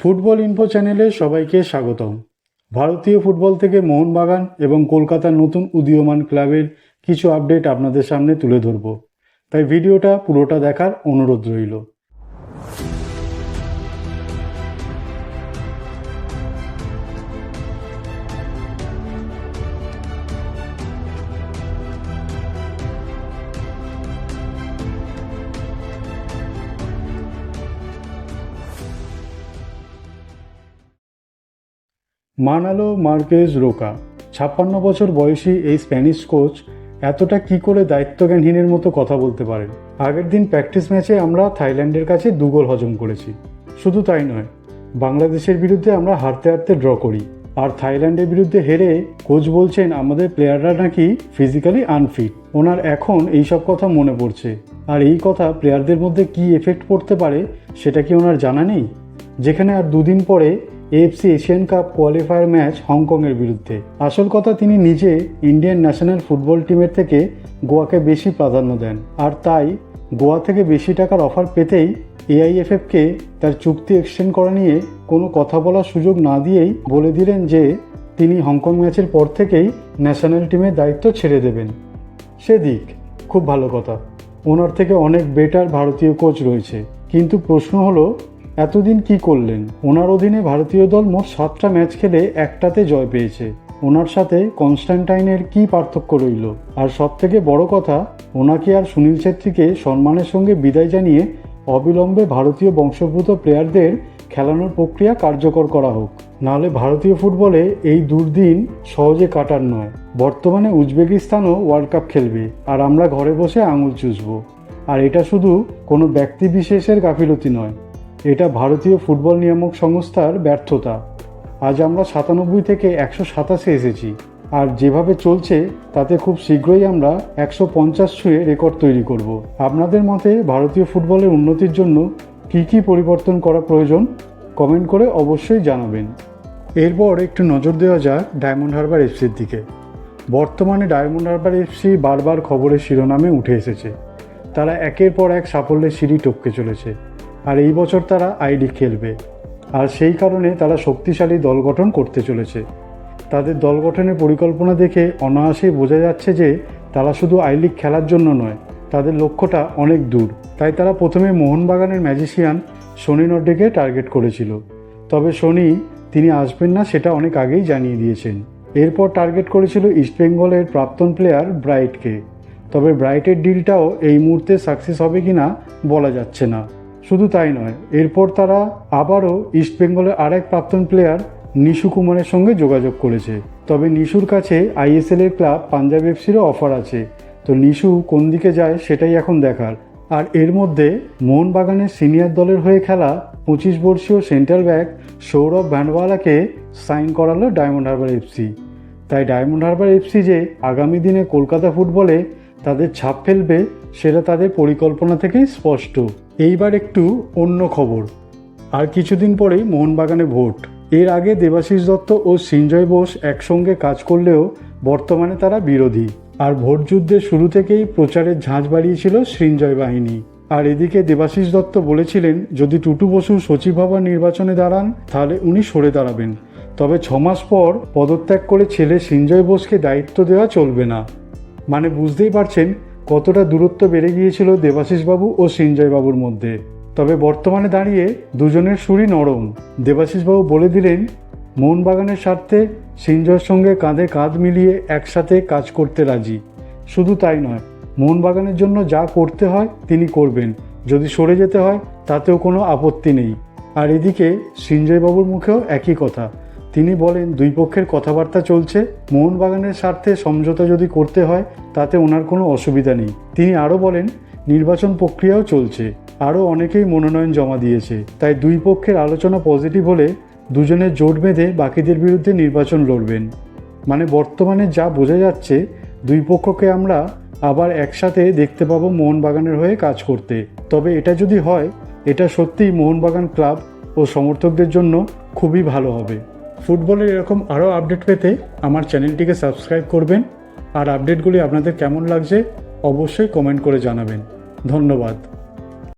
Football info চ্যানেলে সবাইকে স্বাগতম। ভারতীয় ফুটবল থেকে মোহনবাগান এবং কলকাতার নতুন উদীয়মান ক্লাবের কিছু আপডেট আপনাদের সামনে তুলে ধরব। তাই ভিডিওটা পুরোটা দেখার অনুরোধ রইল। মানালো মার্কেজ রোকা। ছাপ্পান্ন বছর বয়সী এই স্প্যানিশ কোচ এতটা কি করে দায়িত্বজ্ঞানহীনের মতো কথা বলতে পারেন? আগের দিন প্র্যাকটিস ম্যাচে আমরা থাইল্যান্ডের কাছে দু গোল হজম করেছি। শুধু তাই নয়, বাংলাদেশের বিরুদ্ধে আমরা হারতে হারতে ড্র করি। আর থাইল্যান্ডের বিরুদ্ধে হেরে কোচ বলছেন, আমাদের প্লেয়াররা নাকি ফিজিক্যালি আনফিট ওনার এখন এইসব কথা মনে পড়ছে। আর এই কথা প্লেয়ারদের মধ্যে কি এফেক্ট পড়তে পারে, সেটা কি ওনার জানা নেই? যেখানে আর দুদিন পরে AFC Asian cup qualifier match হংকংয়ের বিরুদ্ধে। আসল কথা তিনি নিজে ইন্ডিয়ান ন্যাশনাল ফুটবল টিমের থেকে গোয়াকে বেশি প্রাধান্য দেন। আর তাই গোয়া থেকে বেশি টাকার অফার পেতেই এআইএফএফকে তার চুক্তি এক্সটেন্ড করা নিয়ে কোনো কথা বলার সুযোগ না দিয়েই বলে দিলেন যে তিনি হংকং ম্যাচের পর থেকেই ন্যাশনাল টিমের দায়িত্ব ছেড়ে দেবেন। সেদিক খুব ভালো কথা। ওনার থেকে অনেক বেটার ভারতীয় কোচ রয়েছে। কিন্তু প্রশ্ন হলো এতদিন কি করলেন? ওনার অধীনে ভারতীয় দল মোট সাতটা ম্যাচ খেলে একটাতে জয় পেয়েছে। ওনার সাথে কনস্ট্যান্টাইনের কি পার্থক্য রইল? আর সব থেকে বড় কথা, ওনাকে আর সুনীল ছেত্রীকে সম্মানের সঙ্গে বিদায় জানিয়ে অবিলম্বে ভারতীয় বংশোদ্ভূত প্লেয়ারদের খেলানোর প্রক্রিয়া কার্যকর করা হোক। নাহলে ভারতীয় ফুটবলে এই দুর্দিন সহজে কাটার নয়। বর্তমানে উজবেকিস্তানও ওয়ার্ল্ড কাপ খেলবে, আর আমরা ঘরে বসে আঙুল চুষব। আর এটা শুধু কোনো ব্যক্তি বিশেষের গাফিলতি নয় এটা ভারতীয় ফুটবল নিয়ামক সংস্থার ব্যর্থতা। আজ আমরা সাতানব্বই থেকে একশো সাতাশে এসেছি। আর যেভাবে চলছে, তাতে খুব শীঘ্রই আমরা একশো পঞ্চাশ ছুঁয়ে রেকর্ড তৈরি করব। আপনাদের মতে ভারতীয় ফুটবলের উন্নতির জন্য কী কী পরিবর্তন করা প্রয়োজন? কমেন্ট করে অবশ্যই জানাবেন। এরপর একটু নজর দেওয়া যাক ডায়মন্ড হারবার এফসির দিকে। বর্তমানে ডায়মন্ড হারবার এফসি বারবার খবরের শিরোনামে উঠে এসেছে। তারা একের পর এক সাফল্যের সিঁড়ি টপকে চলেছে। আর এই বছর তারা আইডি খেলবে। আর সেই কারণে তারা শক্তিশালী দল গঠন করতে চলেছে। তাদের দল গঠনের পরিকল্পনা দেখে অনায়াসেই বোঝা যাচ্ছে যে তারা শুধু আই লিগ খেলার জন্য নয়, তাদের লক্ষ্যটা অনেক দূর। তাই তারা প্রথমে মোহনবাগানের ম্যাজিশিয়ান শনি নড্ডেকে টার্গেট করেছিল। তবে শনি তিনি আসবেন না সেটা অনেক আগেই জানিয়ে দিয়েছেন। এরপর টার্গেট করেছিল ইস্টবেঙ্গলের প্রাক্তন প্লেয়ার ব্রাইটকে। তবে ব্রাইটের ডিলটাও এই মুহূর্তে সাকসেস হবে কি না বলা যাচ্ছে না। শুধু তাই নয়, এরপর তারা আবারও ইস্টবেঙ্গলের আরেক প্রাক্তন প্লেয়ার নিশু কুমারের সঙ্গে যোগাযোগ করেছে। তবে নিশুর কাছে আইএসএল এর ক্লাব পাঞ্জাব এফসিরও অফার আছে। তো নিশু কোন দিকে যায় সেটাই এখন দেখার। আর এর মধ্যে মোহনবাগানের সিনিয়র দলের হয়ে খেলা পঁচিশ বর্ষীয় সেন্ট্রাল ব্যাক সৌরভ ভ্যানওয়ালাকে সাইন করালো ডায়মন্ড হারবার এফসি তাই ডায়মন্ড হারবার এফসি যে আগামী দিনে কলকাতা ফুটবলে তাদের ছাপ ফেলবে, সেটা তাদের পরিকল্পনা থেকেই স্পষ্ট। এইবার একটু অন্য খবর। আর কিছুদিন পরেই মোহনবাগানে ভোট। এর আগে দেবাশিস দত্ত ও সঞ্জয় বোস একসঙ্গে কাজ করলেও বর্তমানে তারা বিরোধী। আর ভোট যুদ্ধের শুরু থেকেই প্রচারের ঝাঁজ বাড়িয়েছিল সৃঞ্জয় বাহিনী। আর এদিকে দেবাশিস দত্ত বলেছিলেন, যদি টুটু বসু সচিব হবার নির্বাচনে দাঁড়ান, তাহলে উনি সরে দাঁড়াবেন। তবে ছমাস পর পদত্যাগ করে ছেলে সঞ্জয় বোসকে দায়িত্ব দেওয়া চলবে না। মানে বুঝতেই পারছেন কতটা দূরত্ব বেড়ে গিয়েছিল দেবাশিসবাবু ও সঞ্জয়বাবুর মধ্যে। তবে বর্তমানে দাঁড়িয়ে দুজনের সুরই নরম। দেবাশিসবাবু বলে দিলেন মোহনবাগানের স্বার্থে সঞ্জয়ের সঙ্গে কাঁধে কাঁধ মিলিয়ে একসাথে কাজ করতে রাজি। শুধু তাই নয় মোহনবাগানের জন্য যা করতে হয় তিনি করবেন। যদি সরে যেতে হয়, তাতেও কোনো আপত্তি নেই। আর এদিকে সঞ্জয়বাবুর মুখেও একই কথা। তিনি বলেন, দুই পক্ষের কথাবার্তা চলছে, মোহনবাগানের স্বার্থে সমঝোতা যদি করতে হয়, তাতে ওনার কোনো অসুবিধা নেই। তিনি আরও বলেন, নির্বাচন প্রক্রিয়াও চলছে, আরও অনেকেই মনোনয়ন জমা দিয়েছে, তাই দুই পক্ষের আলোচনা পজিটিভ হলে দুজনের জোট বেঁধে বাকিদের বিরুদ্ধে নির্বাচন লড়বেন। মানে বর্তমানে যা বোঝা যাচ্ছে, দুই পক্ষকে আমরা আবার একসাথে দেখতে পাবো মোহনবাগানের হয়ে কাজ করতে। তবে এটা যদি হয়, এটা সত্যিই মোহনবাগান ক্লাব ও সমর্থকদের জন্য খুবই ভালো হবে। ফুটবলের এরকম আরও আপডেট পেতে আমার চ্যানেলটিকে সাবস্ক্রাইব করবেন। আর আপডেটগুলি আপনাদের কেমন লাগছে, অবশ্যই কমেন্ট করে জানাবেন। ধন্যবাদ।